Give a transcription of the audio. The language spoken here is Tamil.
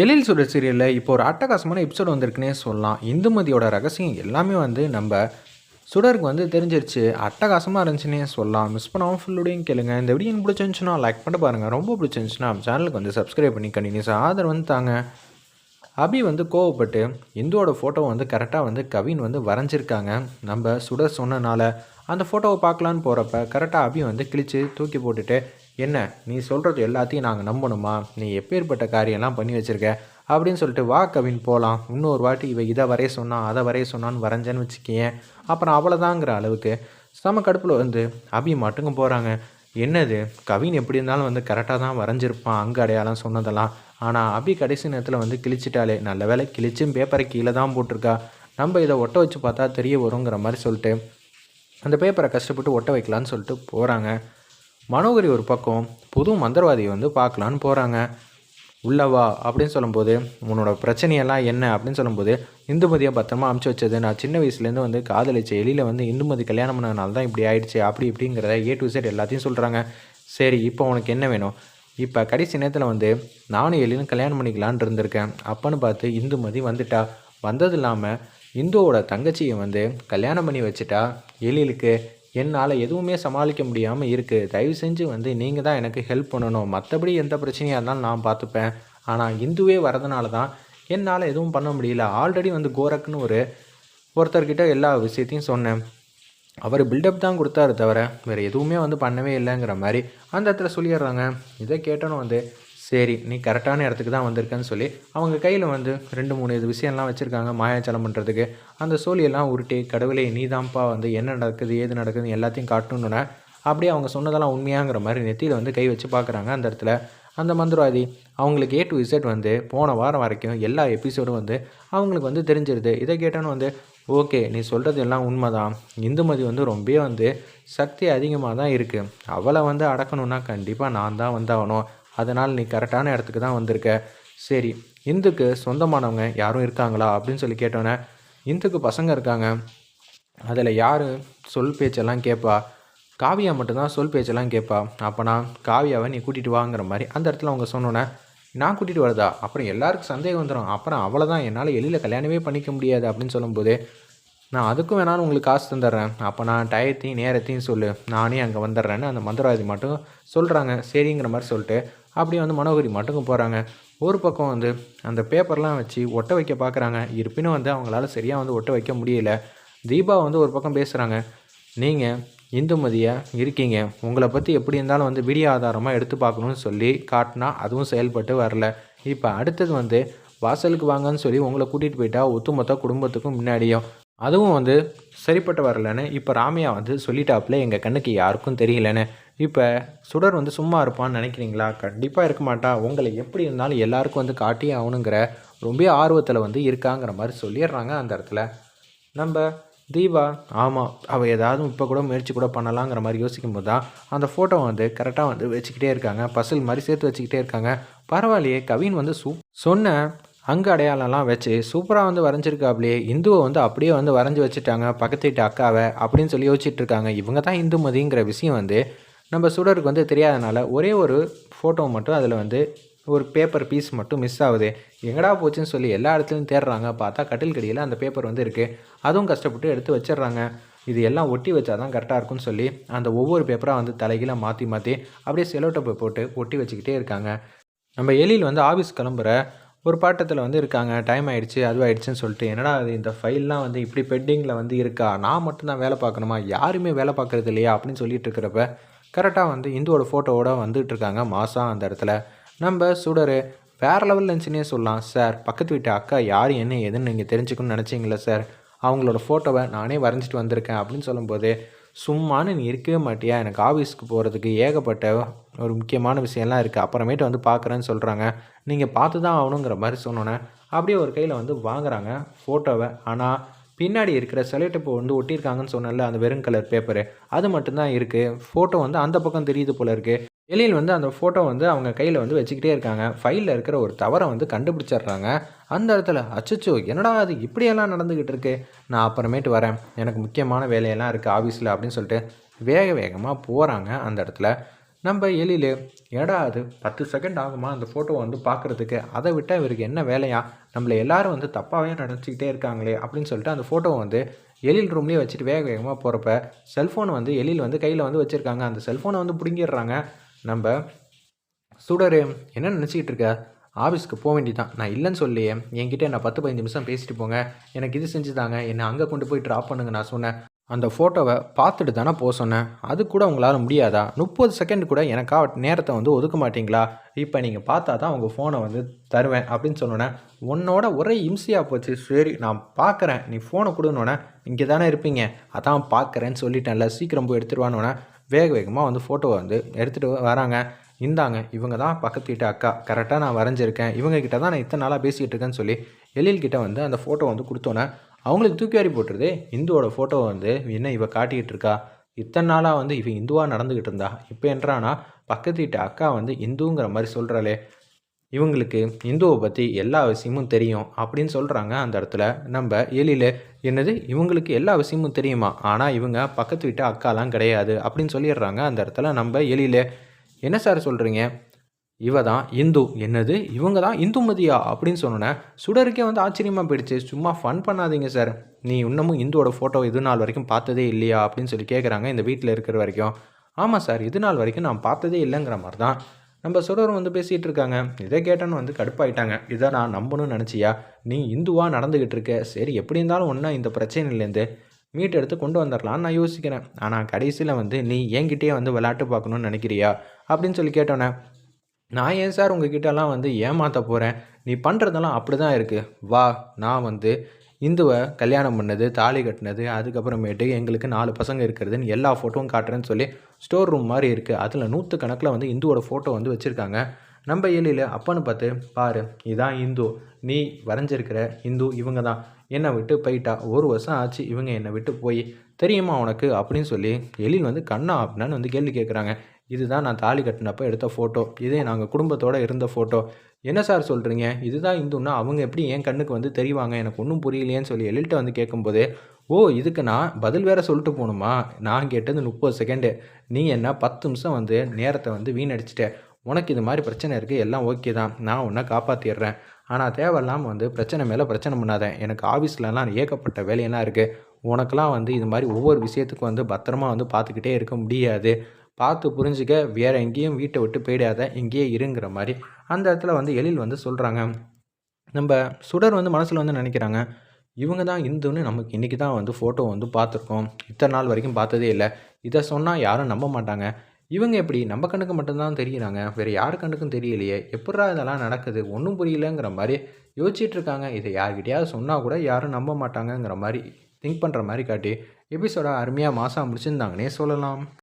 எழில் சுடர் சீரியலில் இப்போ ஒரு அட்டகாசமான எபிசோடு வந்திருக்குன்னே சொல்லலாம். இந்துமதியோட ரகசியம் எல்லாமே வந்து நம்ம சுடருக்கு வந்து தெரிஞ்சிருச்சு. அட்டகாசமாக இருந்துச்சுன்னே சொல்லலாம். மிஸ் பண்ணாமல் ஃபுல்லோடையும் கேளுங்க. இந்த வீடியோ எனக்கு பிடிச்சிருந்துச்சுன்னா லைக் பண்ணி பாருங்கள் ரொம்ப பிடிச்சிருந்துச்சுன்னா சேனலுக்கு வந்து சப்ஸ்கிரைப் பண்ணி கண்டினியூஸாக ஆதரவு வந்து தாங்க. அபி வந்து கோவப்பட்டு இந்துவோட ஃபோட்டோவை வந்து கரெக்டாக வந்து கவின் வந்து வரைஞ்சிருக்காங்க. நம்ம சுடர் சொன்னனால அந்த ஃபோட்டோவை பார்க்கலான்னு போகிறப்ப கரெக்டாக அபி வந்து கிழிச்சு தூக்கி போட்டுட்டு என்ன நீ சொல்கிறது எல்லாத்தையும் நாங்கள் நம்பணுமா? நீ எப்பேற்பட்ட காரியம்லாம் பண்ணி வச்சுருக்க? அப்படின்னு சொல்லிட்டு வா கவின் போகலாம் இன்னொரு வாட்டி இவ இதை வரைய சொன்னான் அதை வரைய சொன்னான்னு வரைஞ்சேன்னு வச்சுக்கேன் அப்புறம் அவ்வளோதாங்கிற அளவுக்கு செம கடுப்பில் வந்து அபி மட்டுங்க போகிறாங்க என்னது கவின் எப்படி இருந்தாலும் வந்து கரெக்டாக தான் வரைஞ்சிருப்பான் அங்கே அடையாளம் சொன்னதெல்லாம். ஆனால் அபி கடைசி நேரத்தில் வந்து கிழிச்சிட்டாலே நல்ல வேலை கிழிச்சும் பேப்பரை கீழே தான் போட்டிருக்கா. நம்ம இதை ஒட்ட வச்சு பார்த்தா தெரிய வருங்கிற மாதிரி சொல்லிட்டு அந்த பேப்பரை கஷ்டப்பட்டு ஒட்ட வைக்கலான்னு சொல்லிட்டு போகிறாங்க மனோகரி ஒரு பக்கம் புது மந்திரவாதியை வந்து பார்க்கலான்னு போகிறாங்க உள்ளவா அப்படின்னு சொல்லும்போது உன்னோட பிரச்சனையெல்லாம் என்ன அப்படின்னு சொல்லும்போது இந்துமதியை பத்திரமா அமுச்சு வச்சது. நான் சின்ன வயசுலேருந்து வந்து காதலிச்ச எலியில் வந்து இந்துமதி கல்யாணம் பண்ணனால தான் இப்படி ஆயிடுச்சு அப்படி இப்படிங்கிறத ஏ டு சைட் எல்லாத்தையும் சொல்கிறாங்க சரி இப்போ உனக்கு என்ன வேணும்? இப்போ கடைசி நேரத்தில் வந்து நானும் எலியும் கல்யாணம் பண்ணிக்கலான்னு இருந்திருக்கேன். அப்பன்னு பார்த்து இந்துமதி வந்துட்டா. வந்தது இல்லாமல் இந்துவோட தங்கச்சியை வந்து கல்யாணம் பண்ணி வச்சுட்டா. எழிலுக்கு என்னால் எதுவுமே சமாளிக்க முடியாமல் இருக்குது தயவு செஞ்சு வந்து நீங்கள் தான் எனக்கு ஹெல்ப் பண்ணணும். மற்றபடி எந்த பிரச்சனையாக இருந்தாலும் நான் பார்த்துப்பேன். ஆனால் இந்துவே வரதுனால தான் என்னால் எதுவும் பண்ண முடியல. ஆல்ரெடி வந்து கோரக்னு ஒரு ஒருத்தர்கிட்ட எல்லா விஷயத்தையும் சொன்னேன். அவர் பில்டப் தான் கொடுத்தாரு தவிர வேறு எதுவுமே வந்து பண்ணவே இல்லைங்கிற மாதிரி அந்த இடத்துல சொல்லிடுறாங்க. இதை கேட்டோன்னு வந்து சரி நீ கரெக்டான இடத்துக்கு தான் வந்திருக்கேன்னு சொல்லி அவங்க கையில் வந்து ரெண்டு மூணு இது விஷயம்லாம் வச்சுருக்காங்க மாயாச்சலம் பண்ணுறதுக்கு அந்த சோழியெல்லாம் உருட்டி கடவுளே நீ தான்ப்பா வந்து என்ன நடக்குது ஏது நடக்குது எல்லாத்தையும் காட்டணுன்னே அப்படியே அவங்க சொன்னதெல்லாம் உண்மையாங்கிற மாதிரி நெத்தியில் வந்து கை வச்சு பார்க்குறாங்க அந்த இடத்துல. அந்த மந்திரவாதி அவங்களுக்கு ஏ டு இசட் வந்து போன வாரம் வரைக்கும் எல்லா எபிசோடும் வந்து அவங்களுக்கு வந்து தெரிஞ்சிருது. இதை கேட்டோன்னு வந்து ஓகே நீ சொல்கிறது எல்லாம் உண்மைதான். இந்துமதி வந்து ரொம்ப வந்து சக்தி அதிகமாக தான் இருக்குது அவளை வந்து அடக்கணும்னா கண்டிப்பாக நான் தான் வந்தாகணும் அதனால் நீ கரெக்டான இடத்துக்கு தான் வந்திருக்க. சரி இந்துக்கு சொந்தமானவங்க யாரும் இருக்காங்களா? அப்படின்னு சொல்லி கேட்டோன்னே இந்துக்கு பசங்க இருக்காங்க. அதில் யார் சொல் பேச்செல்லாம் கேட்பா? காவியா மட்டும்தான் சொல் பேச்செல்லாம் கேட்பா. அப்போனா காவியாவை நீ கூட்டிகிட்டு வாங்குற மாதிரி அந்த இடத்துல அவங்க சொன்னோன்னே நான் கூட்டிகிட்டு வரதா? அப்புறம் எல்லாருக்கும் சந்தேகம் வந்துடும் அப்புறம் அவ்வளோதான் என்னால் எளியில் கல்யாணமே பண்ணிக்க முடியாது அப்படின்னு சொல்லும்போது நான் அதுக்கும் வேணாலும் உங்களுக்கு காசு தந்துடுறேன். அப்போ நான் டயத்தையும் நேரத்தையும் சொல்லு. நானே அங்கே வந்துடுறேன்னு அந்த மந்திரவாதி மட்டும் சொல்கிறாங்க சரிங்கிற மாதிரி சொல்லிட்டு அப்படியே வந்து மனோகரி மட்டும் போகிறாங்க ஒரு பக்கம் வந்து அந்த பேப்பர்லாம் வச்சு ஒட்ட வைக்க பார்க்குறாங்க இருப்பினும் வந்து அவங்களால சரியாக வந்து ஒட்ட வைக்க முடியல. தீபா வந்து ஒரு பக்கம் பேசுகிறாங்க நீங்கள் இந்துமதியாக இருக்கீங்க. உங்களை பற்றி எப்படி இருந்தாலும் வந்து வீடியோ ஆதாரமாக எடுத்து பார்க்கணும்னு சொல்லி காட்டினா அதுவும் செயல்பட்டு வரல. இப்போ அடுத்தது வந்து வாசலுக்கு வாங்கன்னு சொல்லி உங்களை கூட்டிகிட்டு போயிட்டா ஒத்துமொத்த குடும்பத்துக்கும் முன்னாடியும். அதுவும் வந்து சரிப்பட்டு வரலன்னு இப்போ ராமையா வந்து சொல்லிட்டாப்புல எங்கள் கண்ணுக்கு யாருக்கும் தெரியலன்னு. இப்போ சுடர் வந்து சும்மா இருப்பான்னு நினைக்கிறீங்களா? கண்டிப்பாக இருக்க மாட்டா. உங்களை எப்படி இருந்தாலும் எல்லாருக்கும் வந்து காட்டியே ஆகணுங்கிற ரொம்ப ஆர்வத்தில் வந்து இருக்காங்கிற மாதிரி சொல்லிடுறாங்க அந்த இடத்துல. நம்ம தீபா ஆமாம் அவள் ஏதாவது இப்போ கூட முயற்சி கூட பண்ணலாங்கிற மாதிரி யோசிக்கும் போது தான் அந்த ஃபோட்டோ வந்து கரெக்டாக வந்து வச்சுக்கிட்டே இருக்காங்க. பசில் மாதிரி சேர்த்து வச்சுக்கிட்டே இருக்காங்க. பரவாயில்லையே கவின் வந்து சூ சொன்ன அங்கே அடையாளம்லாம் வச்சு சூப்பராக வந்து வரைஞ்சிருக்காப்லையே. இந்துவை வந்து அப்படியே வந்து வரைஞ்சி வச்சுட்டாங்க. பக்கத்து வீட்டு அக்காவை அப்படின்னு சொல்லி யோசிச்சுட்டு இருக்காங்க. இவங்க தான் இந்துமதிங்கிற விஷயம் வந்து நம்ம சுடருக்கு வந்து தெரியாதனால ஒரே ஒரு ஃபோட்டோ மட்டும் அதில் வந்து ஒரு பேப்பர் பீஸ் மட்டும் மிஸ் ஆகுது. எங்கடா போச்சுன்னு சொல்லி எல்லா இடத்துலையும் தேடுறாங்க. பார்த்தா கட்டில் கடியில் அந்த பேப்பர் வந்து இருக்குது அதுவும் கஷ்டப்பட்டு எடுத்து வச்சிடுறாங்க. இது எல்லாம் ஒட்டி வச்சா தான் கரெக்டாக இருக்கும்னு சொல்லி அந்த ஒவ்வொரு பேப்பராக வந்து தலைகீழ மாற்றி மாற்றி அப்படியே செலோட்டப்பை போட்டு ஒட்டி வச்சுக்கிட்டே இருக்காங்க. நம்ம எலியில் வந்து ஆஃபீஸ் கிளம்புற ஒரு பாட்டத்தில் வந்து இருக்காங்க. டைம் ஆயிடுச்சு அதுவாகிடுச்சுன்னு சொல்லிட்டு என்னடா அது இந்த ஃபைல்லாம் வந்து இப்படி பெண்டிங்கில் வந்து இருக்கா? நான் மட்டும்தான் வேலை பார்க்கணுமா? யாருமே வேலை பார்க்குறது இல்லையா? அப்படின்னு சொல்லிட்டு இருக்கிறப்ப கரெக்டாக வந்து இந்துவோட ஃபோட்டோவோட வந்துட்டு இருக்காங்க அந்த இடத்துல. நம்ம சுடர் வேறு லெவல் இருந்துச்சுன்னே சொல்லலாம் சார் பக்கத்து வீட்டு அக்கா யார் என்ன ஏதுன்னு நீங்கள் தெரிஞ்சுக்கணும்னு நினச்சிங்களா சார் அவங்களோட ஃபோட்டோவை நானே வரைஞ்சிட்டு வந்திருக்கேன் அப்படின்னு சொல்லும்போது சும்மானு நீ இருக்கவே மாட்டியா? எனக்கு ஆஃபீஸ்க்கு போகிறதுக்கு ஏகப்பட்ட ஒரு முக்கியமான விஷயம்லாம் இருக்குது அப்புறமேட்டு வந்து பார்க்குறேன்னு சொல்கிறாங்க நீங்கள் பார்த்து தான் ஆகணுங்கிற மாதிரி சொன்னோன்னே அப்படியே ஒரு கையில் வந்து வாங்குறாங்க ஃபோட்டோவை ஆனால் பின்னாடி இருக்கிற செலக்டப்போ வந்து ஒட்டியிருக்காங்கன்னு சொன்னல அந்த வெறும் கலர் பேப்பரு அது மட்டும்தான் இருக்குது ஃபோட்டோ வந்து அந்த பக்கம் தெரியுது போல இருக்குது எழில் வந்து அந்த ஃபோட்டோ வந்து அவங்க கையில் வந்து வச்சுக்கிட்டே இருக்காங்க. ஃபைலில் இருக்கிற ஒரு தவறை வந்து கண்டுபிடிச்சிடுறாங்க. அந்த இடத்துல அச்சச்சோ என்னடா அது இப்படியெல்லாம் நடந்துக்கிட்டு இருக்கு? நான் அப்புறமேட்டு வரேன். எனக்கு முக்கியமான வேலையெல்லாம் இருக்குது ஆஃபீஸில் அப்படின்னு சொல்லிட்டு வேக வேகமாக போகிறாங்க அந்த இடத்துல. நம்ம எழில் ஏடா அது பத்து செகண்ட் ஆகுமா? அந்த ஃபோட்டோவை வந்து பார்க்குறதுக்கு அதை விட்டால் இவருக்கு என்ன வேலையா? நம்மளை எல்லாரும் வந்து தப்பாகவே நினச்சிக்கிட்டே இருக்காங்களே அப்படின்னு சொல்லிட்டு அந்த ஃபோட்டோவை வந்து எழில் ரூம்லேயே வச்சுட்டு வேக வேகமாக போகிறப்ப செல்ஃபோன் வந்து எழில் வந்து கையில் வந்து வச்சுருக்காங்க. அந்த செல்ஃபோனை வந்து பிடுங்கிடுறாங்க. நம்ம சுடரு என்ன நினச்சிக்கிட்டு இருக்க? ஆஃபீஸ்க்கு போக வேண்டியதான் நான் இல்லைன்னு சொல்லியே என்கிட்ட என்ன பத்து பதினஞ்சு நிமிஷம் பேசிட்டு போங்க. எனக்கு இது செஞ்சு தாங்க என்னை அங்கே கொண்டு போய் ட்ராப் பண்ணுங்க நான் சொன்னேன். அந்த ஃபோட்டோவை பார்த்துட்டு தானே போக சொன்னேன். அது கூட உங்களால் முடியாதா? முப்பது செகண்ட் கூட எனக்கா நேரத்தை வந்து ஒதுக்க மாட்டீங்களா? இப்போ நீங்கள் பார்த்தா தான் உங்கள் ஃபோனை வந்து தருவேன் அப்படின்னு சொன்னோன்னே உன்னோட ஒரே இம்சியாக போச்சு. சரி நான் பார்க்குறேன். நீ ஃபோனை கொடுனோடனே இங்கே தானே இருப்பீங்க. அதான் பார்க்குறேன்னு சொல்லிட்டேன்ல சீக்கிரம் போய் எடுத்துருவானோடனே வேக வேகமாக வந்து ஃபோட்டோவை வந்து எடுத்துகிட்டு வராங்க. இந்தாங்க இவங்க தான் பக்கத்து வீட்டு அக்கா. கரெக்டாக நான் வரைஞ்சிருக்கேன். இவங்க கிட்ட தான் நான் இத்தனை நாளாக பேசிகிட்டு இருக்கேன்னு சொல்லி எழில்கிட்ட வந்து அந்த ஃபோட்டோ வந்து கொடுத்தோன்னே அவங்களுக்கு தூக்கி வாரி போட்டுருது. இந்துவோட ஃபோட்டோவை வந்து என்ன இவ காட்டிக்கிட்டு இருக்கா? இத்தனை நாளாக வந்து இவன் இந்துவாக நடந்துக்கிட்டு இருந்தா? இப்போ என்றானா பக்கத்து வீட்டு அக்கா வந்து இந்துங்கிற மாதிரி சொல்கிறாளே இவங்களுக்கு இந்துவை பற்றி எல்லா விஷயமும் தெரியும் அப்படின்னு சொல்கிறாங்க அந்த இடத்துல. நம்ம எலியில் என்னது? இவங்களுக்கு எல்லா விஷயமும் தெரியுமா? ஆனால் இவங்க பக்கத்து வீட்டு அக்காலாம் கிடையாது அப்படின்னு சொல்லிடுறாங்க அந்த இடத்துல நம்ம எலியில் என்ன சார் சொல்கிறீங்க இவ தான் இந்து. என்னது? இவங்க தான் இந்துமதியா? அப்படின்னு சொன்னோன்னே சுடருக்கே வந்து ஆச்சரியமாக போயிடுச்சு. சும்மா ஃபன் பண்ணாதீங்க சார் நீ இன்னமும் இந்துவோட ஃபோட்டோ இது நாள் வரைக்கும் பார்த்ததே இல்லையா? அப்படின்னு சொல்லி கேட்குறாங்க இந்த வீட்டில் இருக்கிற வரைக்கும். ஆமாம் சார் இது நாள் வரைக்கும் நான் பார்த்ததே இல்லைங்கிற மாதிரி தான் நம்ம சுடரும் வந்து பேசிகிட்டு இருக்காங்க. இதை கேட்டோன்னு வந்து கடுப்பாயிட்டாங்க. இதை நான் நம்பணும்னு நினச்சியா? நீ இந்துவாக நடந்துக்கிட்டு இருக்க. சரி எப்படி இருந்தாலும் ஒன்றா இந்த பிரச்சனையிலேருந்து மீட் எடுத்து கொண்டு வந்துடலான்னு நான் யோசிக்கிறேன். ஆனால் கடைசியில் வந்து நீ என்கிட்டயே வந்து விளையாட்டு பார்க்கணுன்னு நினைக்கிறியா? அப்படின்னு சொல்லி கேட்டோன்னே நான் ஏன் சார் உங்ககிட்டலாம் வந்து ஏமாற்ற போகிறேன் நீ பண்ணுறதெல்லாம் அப்படி தான் இருக்குது வா நான் வந்து இந்துவை கல்யாணம் பண்ணது தாலி கட்டினது அதுக்கப்புறமேட்டு எங்களுக்கு நாலு பசங்க இருக்கிறதுன்னு எல்லா ஃபோட்டோவும் காட்டுறேன்னு சொல்லி ஸ்டோர் ரூம் மாதிரி இருக்குது அதில் நூற்று கணக்கில் வந்து இந்துவோட ஃபோட்டோ வந்து வச்சுருக்காங்க. நம்ம எழில அப்பன்னு பார்த்து பாரு இதான் இந்து. நீ வரைஞ்சிருக்கிற இந்து இவங்க தான் என்னை விட்டு போயிட்டா? ஒரு வருஷம் ஆச்சு இவங்க என்னை விட்டு போய். தெரியுமா உனக்கு? அப்படின்னு சொல்லி எழில் வந்து கண்ணா அப்படின்னு வந்து கேள்வி கேட்குறாங்க இதுதான் நான் தாலி கட்டினப்போ எடுத்த ஃபோட்டோ இதே நாங்கள் குடும்பத்தோடு இருந்த ஃபோட்டோ என்ன சார் சொல்கிறீங்க இதுதான் இந்துன்னா அவங்க எப்படி என் கண்ணுக்கு வந்து தெரிவாங்க? எனக்கு ஒன்றும் புரியலையேன்னு சொல்லி எழில்கிட்ட வந்து கேட்கும்போது ஓ இதுக்கு நான் பதில் வேற சொல்லிட்டு போகணுமா? நான் கேட்டது முப்பது செகண்டு நீ என்ன பத்து நிமிஷம் வந்து நேரத்தை வந்து வீணடிச்சிட்டேன் உனக்கு இது மாதிரி பிரச்சனை இருக்குது எல்லாம் ஓகே தான். நான் உன்னை காப்பாற்றிடுறேன் ஆனால் தேவையில்லாமல் வந்து பிரச்சனை மேலே பிரச்சனை பண்ணாத. எனக்கு ஆஃபீஸ்லலாம் ஏகப்பட்ட வேலையெல்லாம் இருக்குது உனக்கெல்லாம் வந்து இது மாதிரி ஒவ்வொரு விஷயத்துக்கும் வந்து பத்திரமா வந்து பார்த்துக்கிட்டே இருக்க முடியாது. பார்த்து புரிஞ்சுக்க வேறு எங்கேயும் வீட்டை விட்டு போயிடாத. இங்கேயே இருங்கிற மாதிரி. அந்த இடத்துல வந்து எழில் வந்து சொல்கிறாங்க நம்ம சுடர் வந்து மனசில் வந்து நினைக்கிறாங்க. இவங்க தான் இந்துன்னு நமக்கு இன்றைக்கி தான் வந்து ஃபோட்டோ வந்து பார்த்துருக்கோம் இத்தனை நாள் வரைக்கும் பார்த்ததே இல்லை. இதை சொன்னால் யாரும் நம்ப மாட்டாங்க. இவங்க எப்படி? நம்ம கண்ணுக்கு மட்டும்தான் தெரியுறாங்க. வேறு யார் கண்ணுக்கும் தெரியலையே. எப்படா இதெல்லாம் நடக்குது? ஒன்றும் புரியலங்கிற மாதிரி யோசிச்சுட்டு இருக்காங்க இதை யார்கிட்டயாவது சொன்னால் கூட யாரும் நம்ப மாட்டாங்கங்கிற மாதிரி திங்க் பண்ணுற மாதிரி காட்டி எபிசோட அருமையாக மாதம் முடிச்சிருந்தாங்கன்னே சொல்லலாம்.